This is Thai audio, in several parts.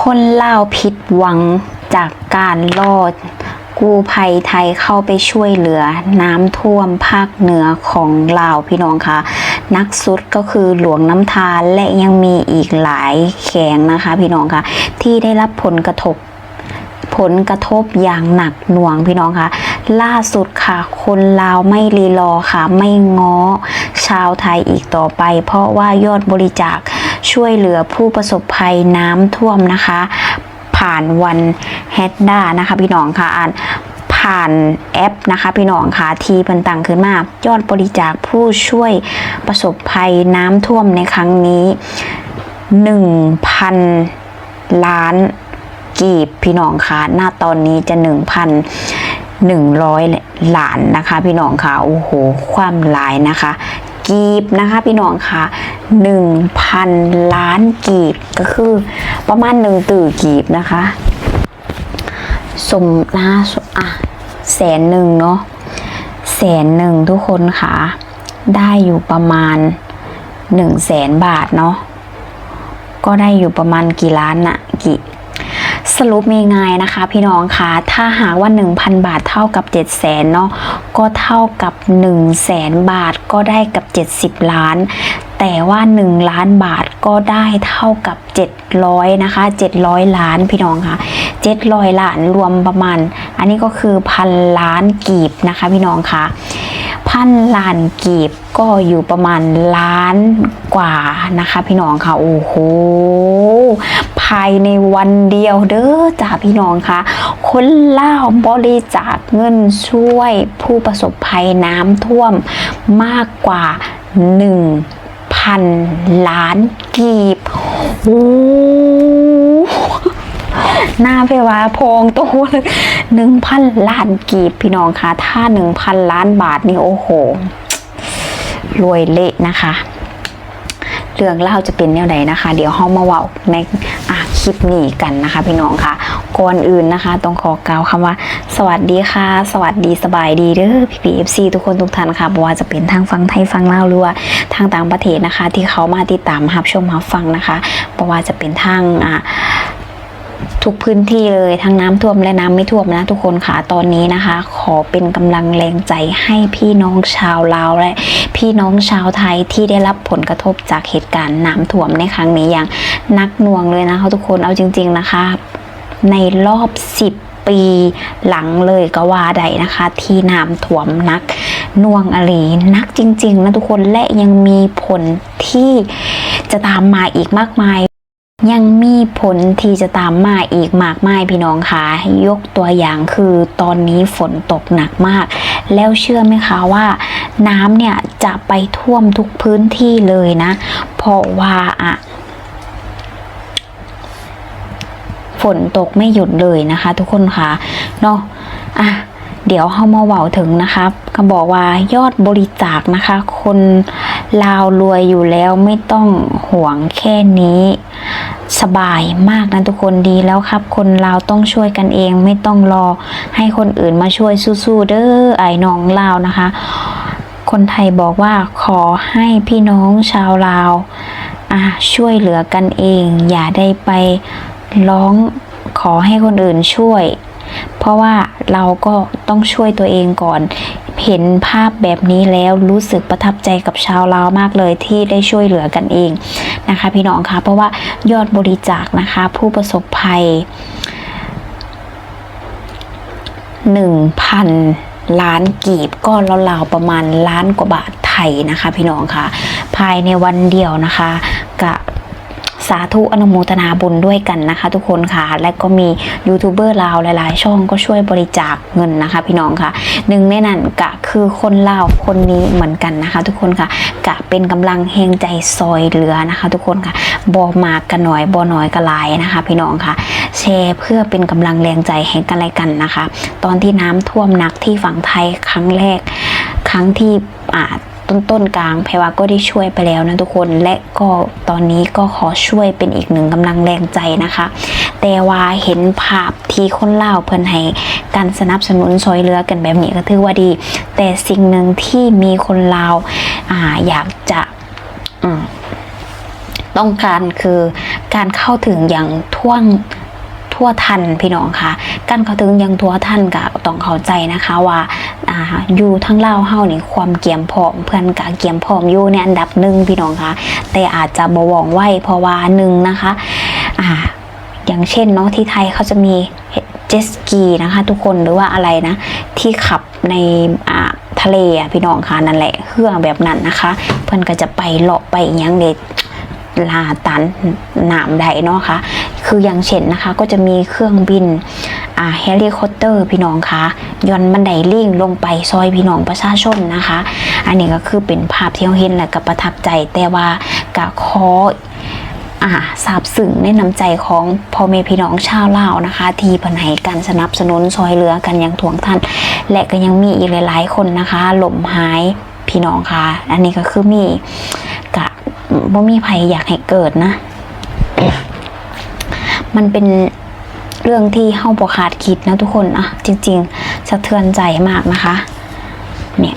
คนเล่าผิดหวังจากการลอด กู้ภัยไทยเข้าไปช่วยเหลือ น้ำท่วมภาคเหนือของลาวพี่น้องคะนักสุดก็คือหลวงน้ำทานและยังมีอีกหลายแขงนะคะพี่น้องคะที่ได้รับผลกระทบ ผลกระทบอย่างหนักหน่วงพี่น้องคะล่าสุดค่ะ คนลาวไม่รีรอค่ะ ไม่ง้อชาวไทยอีกต่อไป เพราะว่ายอดบริจาค ช่วยเหลือผู้ประสบภัยน้ำท่วมนะคะ ผ่านวันแฮดด้านะคะพี่น้องค่ะอ่านผ่านแอปนะคะพี่น้องค่ะทีเพิ่นตั้งขึ้นมายอดบริจาคผู้ช่วยประสบภัยน้ำท่วมในครั้งนี้ 1,000 ล้านกีบพี่น้องค่ะหน้าตอนนี้จะ1,100 ล้านนะคะ พี่น้องค่ะโอ้โห ความหลายนะคะ กีบนะคะพี่น้องค่ะ 1,000 ล้านกีบก็คือประมาณหนึ่งตื่อกีบนะคะสมนะอะแสนหนึ่งเนาะแสนหนึ่งทุกคนค่ะ ได้อยู่ประมาณหนึ่งแสนบาทเนาะก็ได้อยู่ประมาณกี่ล้านอะกี่ สรุปมีไงายนะคะ พี่น้องคะถ้าหากว่า 1,000 บาทเท่ากับ 7 0 0แสนเนาะก็เท่ากับ 1 0 0 0 0แสนบาทก็ได้กับ 70 ล้าน แต่ว่า 1 ล้านบาทก็ได้เท่ากับ 700นะคะ700 ล้านพี่น้องคะ700ล้านรวมประมาณ อันนี้ก็คือพันล้านกีบนะคะพี่น้องคะ พันล้านกีบก็อยู่ประมาณล้านกว่านะคะ พี่น้องค่ะโอ้โหภายในวันเดียวเด้อจ้าพี่น้องค่ะคนเล่าบริจาคเงินช่วยผู้ประสบภัยน้ำท่วมมากกว่า1,000ล้านกีบโอ้ หน้าไปว่าโพองตัวหนึ่งพันล้านกีบพี่น้องคะถ้าหนึ่งพันล้านบาทนี่โอ้โห รวยเละนะคะเรื่องเล่าจะเป็นแนวไหนนะคะ เดี๋ยวเฮามาเว่าในคลิปนี้กันนะคะ พี่น้องค่ะก่อนอื่นนะคะ ต้องขอกล่าวคำว่า สวัสดีค่ะ สวัสดีสบายดีเด้อพี่พีเอฟซีทุกคนทุกท่านค่ะบ่ว่าจะเป็นทางฟังไทยฟังเล่าหรือว่าทางต่างประเทศนะคะ ที่เขามาติดตามรับชมรับฟังนะคะบ่ว่าจะเป็นทางอะ ทุกพื้นที่เลยทั้งน้ำท่วมและน้ำไม่ท่วมนะทุกคนค่ะตอนนี้นะคะ ขอเป็นกำลังแรงใจให้พี่น้องชาวลาวและพี่น้องชาวไทยที่ได้รับผลกระทบจากเหตุการณ์น้ำท่วมในครั้งนี้อย่างนักหน่วงเลยนะคะทุกคนเอาจริง ๆนะคะ ในรอบ 10ปีหลังเลยก็ว่าใดนะคะ ที่น้ำท่วมนักน่วงอลีนักจริง ๆ นะทุกคนและยังมีผลที่จะตามมาอีกมากมาย ยังมีผลที่จะตามมาอีกมากมายพี่น้องคะยกตัวอย่างคือตอนนี้ฝนตกหนักมาก แล้วเชื่อไหมคะว่าน้ำเนี่ยจะไปท่วมทุกพื้นที่เลยนะ เพราะว่าอะฝนตกไม่หยุดเลยนะคะ ทุกคนคะเนาะอะเดี๋ยวเฮามาเว้าถึงนะคะก็บอกว่ายอดบริจาคนะคะ คนลาวรวยอยู่แล้วไม่ต้องห่วงแค่นี้ สบายมากนะทุกคนดีแล้วครับ คนลาวต้องช่วยกันเองไม่ต้องรอให้คนอื่นมาช่วยสู้ๆเด้อไอ้น้องลาวนะคะ คนไทยบอกว่าขอให้พี่น้องชาวลาวอะช่วยเหลือกันเอง อย่าได้ไปร้องขอให้คนอื่นช่วย เพราะว่าเราก็ต้องช่วยตัวเองก่อน เห็นภาพแบบนี้แล้วรู้สึกประทับใจกับชาวลาวมากเลยที่ได้ช่วยเหลือกันเองนะคะ พี่น้องคะเพราะว่ายอดบริจาคนะคะ ผู้ประสบภัย 1,000 ล้านกีบก็ราวๆประมาณล้านกว่าบาทไทยนะคะ พี่น้องคะภายในวันเดียวนะคะกะ สาธุอนุโมทนาบุญด้วยกันนะคะ ทุกคนค่ะ และก็มียูทูบเบอร์ลาวหลาย ๆ ช่องก็ช่วยบริจาคเงินนะคะ พี่น้องค่ะหนึ่งในนั้นกะคือคนลาวคนนี้เหมือนกันนะคะ ทุกคนค่ะกะเป็นกำลังแห่งใจซอยเหลือนะคะ ทุกคนค่ะบอมากกันหน่อยบอน้อยกันหลายนะคะ พี่น้องค่ะ แชร์เพื่อเป็นกำลังแรงใจให้กันและกันนะคะ ตอนที่น้ำท่วมหนักที่ฝั่งไทยครั้งแรกครั้งที่อ่า ต้นต้นกลางแพรวาก็ได้ช่วยไปแล้วนะทุกคนและก็ตอนนี้ก็ขอช่วยเป็นอีกหนึ่งกำลังแรงใจนะคะ แต่ว่าเห็นภาพที่คนเล่าเพิ่นให้การสนับสนุนซอยเรือกันแบบนี้ก็ถือว่าดี แต่สิ่งหนึ่งที่มีคนลาวอ่าอยากจะต้องการคือการเข้าถึงอย่างท่วงทั่วทันพี่น้องคะการเข้าถึงอย่างทั่วทันก็ต้องเข้าใจนะคะว่า อ่าอยู่ทั้งเล่าเฮานี่ความเกียมพร้อมเพื่อนกะเกียมพร้อมอยู่ในอันดับหนึ่งพี่น้องคะแต่อาจจะบวองไหวเพราะว่าหนึ่งนะคะอ่าอย่างเช่นเนาะที่ไทยเขาจะมีเจสกีนะคะทุกคนหรือว่าอะไรนะ ที่ขับในอ่าทะเลอะพี่น้องคะนั่นแหละเครื่องแบบนั้นนะคะ เพื่อนก็จะไปเลาะไปอหยังเด็ดลาตันหนามใดเนาะคะคืออย่างเช่นนะคะก็จะมีเครื่องบิน อ่าเฮลิคอปเตอร์พี่น้องคะย่อนบันไดลิงลงไปซอยพี่น้องประชาชนนะคะ อันนี้ก็คือเป็นภาพที่เราเห็นและก็ประทับใจแต่ว่ากะขออาซาบซึ้งในน้ำใจของพ่อแม่พี่น้องชาวลาวนะคะ ที่เพันให้การสนับสนุนซอยเหลือกันอย่างถ่วงทันและก็ยังมีอีกหลาย ๆ คนนะคะหล่มหายพี่น้องคะอันนี้ก็คือมีกะบ่มีใครอยากให้เกิดนะ มันเป็น เรื่องที่เฮาบ่คาดคิดนะทุกคนอะจริง ๆ สะเทือนใจมากนะคะ เนี่ย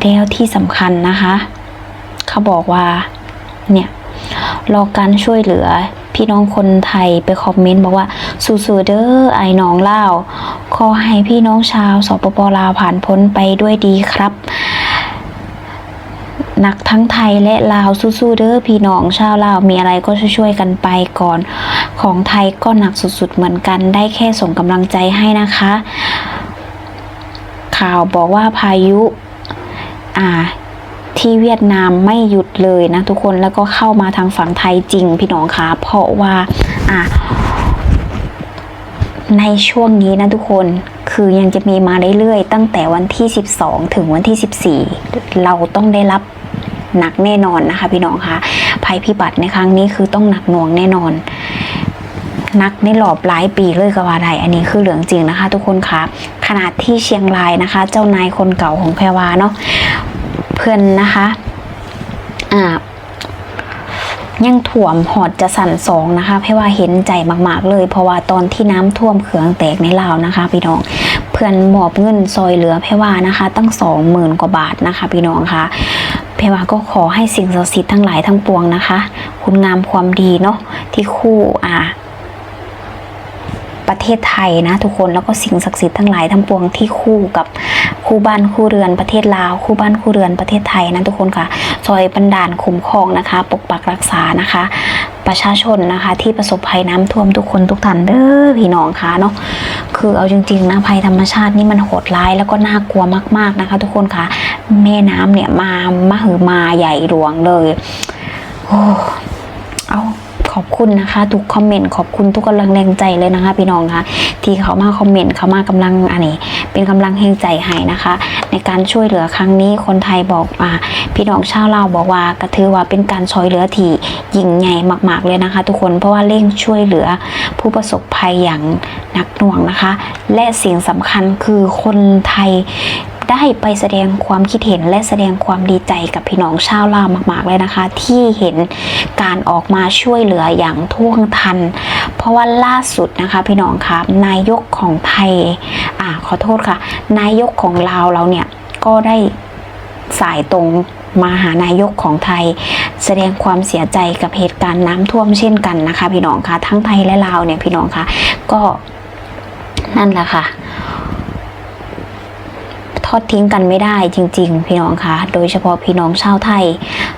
แล้วที่สำคัญนะคะ เขาบอกว่า เนี่ยรอการช่วยเหลือพี่น้องคนไทยไปคอมเมนต์บอกว่าสู้ๆเด้อไอ้น้องเล่าขอให้พี่น้องชาวสปปลาวผ่านพ้นไปด้วยดีครับ นักทั้งไทยและลาวสู้ๆเด้อพี่น้องชาวลาวมีอะไรก็ช่วยๆกันไปก่อน ของไทยก็หนักสุดๆเหมือนกันได้แค่ส่งกำลังใจให้นะคะ ข่าวบอกว่าพายุอ่าที่เวียดนามไม่หยุดเลยนะทุกคนแล้วก็เข้ามาทางฝั่งไทยจริงพี่น้องคะเพราะว่าอ่าในช่วงนี้นะทุกคนคือยังจะมีมาเรื่อยๆ ตั้งแต่วันที่ 12 ถึงวันที่ 14 เราต้องได้รับ หนักแน่นอนนะคะ พี่น้องคะภัยพิบัติในครั้งนี้คือต้องหนักหน่วงแน่นอนนักในหลอบหลายปีเลยก็ว่าได้ อันนี้คือเหลืองจริงนะคะ ทุกคนคะขนาดที่เชียงรายนะคะ เจ้านายคนเก่าของแพรวาเนาะเพื่อนนะคะอ่ายังถ่วมหอดจะสั่นสองนะคะเพราะว่าเห็นใจมากๆเลย เพราะว่าตอนที่น้ำท่วมเขื่องแตกในลาวนะคะ พี่น้องเพื่อนหมอบเงินซอยเหลือเพรว่านะคะ ตั้งสองหมื่นกว่าบาทนะคะ พี่น้องคะ เพว่าก็ขอให้สิ่งศักดิ์สิทธิ์ทั้งหลายทั้งปวงนะคะ คุณงามความดีเนาะที่คู่อ่าประเทศไทยนะทุกคนแล้วก็สิ่งศักดิ์สิทธิ์ทั้งหลายทั้งปวงที่คู่กับคู่บ้านคู่เรือนประเทศลาวคู่บ้านคู่เรือนประเทศไทยนะทุกคนค่ะซอยบันดาลคุ้มครองนะคะ ปกปักรักษานะคะ ประชาชนนะคะที่ประสบภัยน้ำท่วมทุกคนทุกท่านเด้อพี่น้องค่ะเนาะ คือเอาจริงๆนะภัยธรรมชาตินี่มันโหดร้ายแล้วก็น่ากลัวมากๆนะคะ ทุกคนค่ะแม่น้ำเนี่ยมามาหือมาใหญ่หลวงเลยโอ้เอา ขอบคุณนะคะ ทุกคอมเมนต์ขอบคุณทุกกำลังแรงใจเลยนะคะ พี่น้องคะที่เขามาคอมเมนต์เขามากำลังอันนี้ เป็นกำลังแห่งใจให้นะคะ ในการช่วยเหลือครั้งนี้คนไทยบอกอ่าพี่น้องชาวลาวบอกว่ากระถือว่าเป็นการช่วยเหลือที่ยิ่งใหญ่มาก ๆเลยนะคะ ทุกคนเพราะว่าเร่งช่วยเหลือผู้ประสบภัยอย่างหนักหน่วงนะคะ และสิ่งสำคัญคือคนไทย ได้ไปแสดงความคิดเห็นและแสดงความดีใจกับพี่น้องชาวลาวมาก ๆ เลยนะคะ ที่เห็นการออกมาช่วยเหลืออย่างท่วงทัน เพราะว่าล่าสุดนะคะพี่น้องคะนายกของไทยอ่าขอโทษค่ะ นายกของลาวเราเนี่ยก็ได้สายตรงมาหานายกของไทย แสดงความเสียใจกับเหตุการณ์น้ำท่วมเช่นกันนะคะ พี่น้องคะทั้งไทยและลาวเนี่ยพี่น้องคะก็นั่นแหละค่ะ ทอดทิ้งกันไม่ได้จริง ๆ พี่น้องคะโดยเฉพาะพี่น้องชาวไทย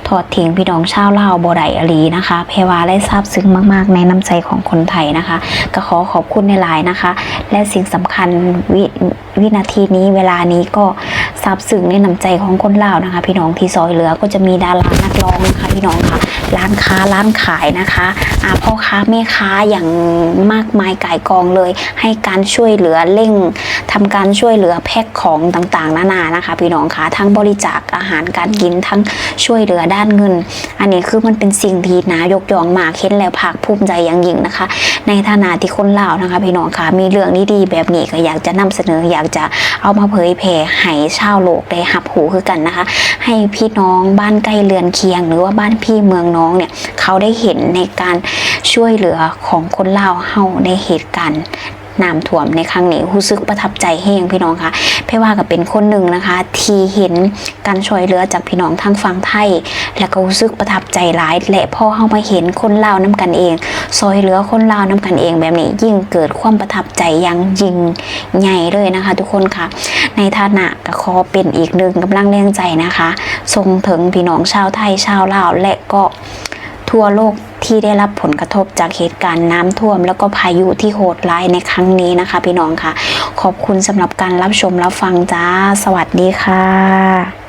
ทอดทิ้งพี่น้องชาวลาวบไดอลีนะคะ เพวาและซาบซึ้งมาก ๆ ในน้ำใจของคนไทยนะคะ ก็ขอขอบคุณในหลายนะคะ และสิ่งสำคัญววินาทีนี้เวลานี้ก็ซาบซึ้งในน้ำใจของคนลาวนะคะ พี่น้องที่ซอยเหลือก็จะมีดารานักร้องนะคะพี่น้องค่ะ ร้านค้าร้านขายนะคะพ่อค้าแม่ค้าอย่างมากมายก่ายกองเลย ให้การช่วยเหลือเร่งทำการช่วยเหลือแพ็คของต่างๆ นานานะคะพี่น้องคะทั้งบริจาคอาหารการกินทั้งช่วยเหลือด้านเงิน อันนี้คือมันเป็นสิ่งที่นายกยองมากเห็นแล้วภาคภูมิใจอย่างยิ่งนะคะ ในฐานะที่คนลาวนะคะพี่น้องคะมีเรื่องดีๆแบบนี้ก็อยากจะนำเสนออยากจะเอามาเผยแผ่ให้ชาวโลกได้หับหูคือกันนะคะ ให้พี่น้องบ้านใกล้เรือนเคียง หรือว่าบ้านพี่เมืองน้องเนี่ยเขาได้เห็นในการช่วยเหลือของคนลาวเฮาในเหตุการณ์ น้ำท่วมในครั้งนี้รู้สึกประทับใจแห้งพี่น้องค่ะเพว่าก็เป็นคนหนึ่งนะคะ ที่เห็นการช่วยเหลือจากพี่น้องทางฝั่งไทย แล้วก็รู้สึกประทับใจหลายและพอเข้ามาเห็นคนลาวน้กันเองซอยเหลือคนลาวน้กันเองแบบนี้ยิ่งเกิดความประทับใจอยังยิ่งใหญ่เลยนะคะ ทุกคนค่ะ ในฐานะก็ขอเป็นอีกหนึ่งกำลังแรงใจนะคะส่งถึงพี่น้องชาวไทยชาวลาวและก็ทั่วโลก ที่ได้รับผลกระทบจากเหตุการณ์น้ำท่วม แล้วก็พายุที่โหดร้ายในครั้งนี้นะคะ พี่น้องค่ะ ขอบคุณสำหรับการรับชมรับฟังจ้า สวัสดีค่ะ